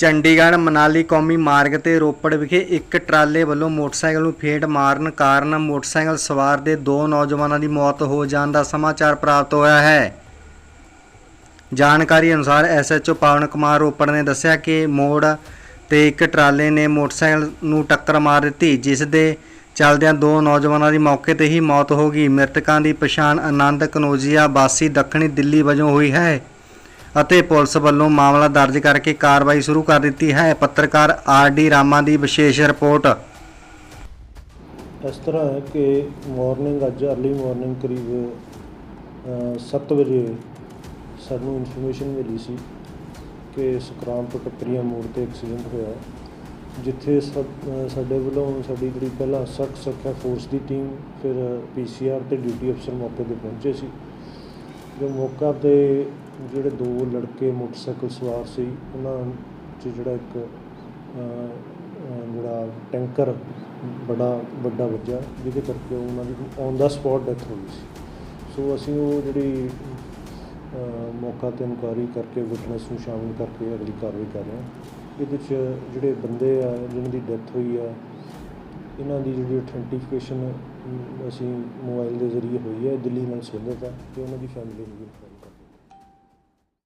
ਚੰਡੀਗੜ੍ਹ, ਮਨਾਲੀ ਕੌਮੀ ਮਾਰਗ ਤੇ ਰੋਪੜ ਵਿਖੇ ਇੱਕ ਟਰਾਲੇ ਵੱਲੋਂ ਮੋਟਰਸਾਈਕਲ ਨੂੰ ਫੇਟ ਮਾਰਨ ਕਾਰਨ ਮੋਟਰਸਾਈਕਲ ਸਵਾਰ ਦੇ ਦੋ ਨੌਜਵਾਨਾਂ ਦੀ ਮੌਤ ਹੋ ਜਾਣ ਦਾ ਸਮਾਚਾਰ ਪ੍ਰਾਪਤ ਹੋਇਆ ਹੈ। ਜਾਣਕਾਰੀ ਅਨੁਸਾਰ ਐਸਐਚਓ ਪਾਵਨ ਕੁਮਾਰ ਰੋਪੜ ਨੇ ਦੱਸਿਆ ਕਿ ਮੋੜ ਤੇ ਇੱਕ ਟਰਾਲੇ ਨੇ ਮੋਟਰਸਾਈਕਲ ਨੂੰ ਟੱਕਰ ਮਾਰ ਦਿੱਤੀ, ਜਿਸ ਦੇ ਚਲਦਿਆਂ ਦੋ ਨੌਜਵਾਨਾਂ ਦੀ ਮੌਕੇ ਤੇ ਹੀ ਮੌਤ ਹੋ ਗਈ। ਮ੍ਰਿਤਕਾਂ ਦੀ ਪਛਾਣ ਆਨੰਦ ਕਨੋਜੀਆ ਵਾਸੀ ਦੱਖਣੀ ਦਿੱਲੀ ਵਜੋਂ ਹੋਈ ਹੈ। ਅਤੇ ਪੁਲਿਸ ਵੱਲੋਂ ਮਾਮਲਾ ਦਰਜ ਕਰਕੇ ਕਾਰਵਾਈ ਸ਼ੁਰੂ ਕਰ ਦਿੱਤੀ ਹੈ। ਪੱਤਰਕਾਰ ਆਰ ਡੀ ਰਾਮਾ ਦੀ ਵਿਸ਼ੇਸ਼ ਰਿਪੋਰਟ। ਇਸ ਤਰ੍ਹਾਂ ਹੈ ਕਿ ਮਾਰਨਿੰਗ ਅੱਜ ਅਰਲੀ ਮਾਰਨਿੰਗ ਕਰੀਬ 7 ਵਜੇ ਸਾਨੂੰ ਇਨਫੋਰਮੇਸ਼ਨ ਮਿਲੀ ਸੀ ਕਿ ਸੁਕਰਾਮ ਤੋਂ ਟੱਪਰੀਆਂ ਮੋੜ ਤੇ ਐਕਸੀਡੈਂਟ ਹੋਇਆ ਜਿੱਥੇ ਸਾ- ਸਾਡੇ ਵੱਲੋਂ ਸਾਡੀ ਜਿਹੜੀ ਪਹਿਲਾਂ ਸਖਤ ਸੁਰੱਖਿਆ ਫੋਰਸ ਦੀ ਟੀਮ ਫਿਰ ਪੀਸੀਆਰ ਤੇ ਡਿਊਟੀ ਅਫਸਰ ਮੌਕੇ ਤੇ ਪਹੁੰਚੇ ਸੀ। ਜੋ ਮੌਕਾ ਤੇ ਜਿਹੜੇ ਦੋ ਲੜਕੇ ਮੋਟਰਸਾਈਕਲ ਸਵਾਰ ਸੀ, ਉਹਨਾਂ 'ਚ ਜਿਹੜਾ ਇੱਕ ਜਿਹੜਾ ਟੈਂਕਰ ਬੜਾ ਵੱਡਾ ਵੱਜਿਆ, ਜਿਹਦੇ ਕਰਕੇ ਉਹਨਾਂ ਦੀ ਔਨ ਦਾ ਸਪੌਟ ਡੈਥ ਹੋ ਗਈ ਸੀ। ਸੋ ਅਸੀਂ ਉਹ ਜਿਹੜੀ ਮੌਕਾ ਤੇ ਇਨਕੁਆਇਰੀ ਕਰਕੇ ਵਿਟਨੈਸ ਨੂੰ ਸ਼ਾਮਿਲ ਕਰਕੇ ਅਗਲੀ ਕਾਰਵਾਈ ਕਰ ਰਹੇ ਹਾਂ। ਇਹਦੇ 'ਚ ਜਿਹੜੇ ਬੰਦੇ ਆ ਜਿਨ੍ਹਾਂ ਦੀ ਡੈਥ ਹੋਈ ਆ ਇਹਨਾਂ ਦੀ ਜਿਹੜੀ ਅਥੈਂਟੀਫਿਕੇਸ਼ਨ ਅਸੀਂ ਮੋਬਾਈਲ ਦੇ ਜ਼ਰੀਏ ਹੋਈ ਹੈ ਦਿੱਲੀ ਨਾਲ ਸੰਬੰਧਿਤ ਹੈ ਤੇ ਉਹਨਾਂ ਦੀ ਫੈਮਿਲੀ ਨੂੰ ਵੀ ਇਨਫੋਰਮ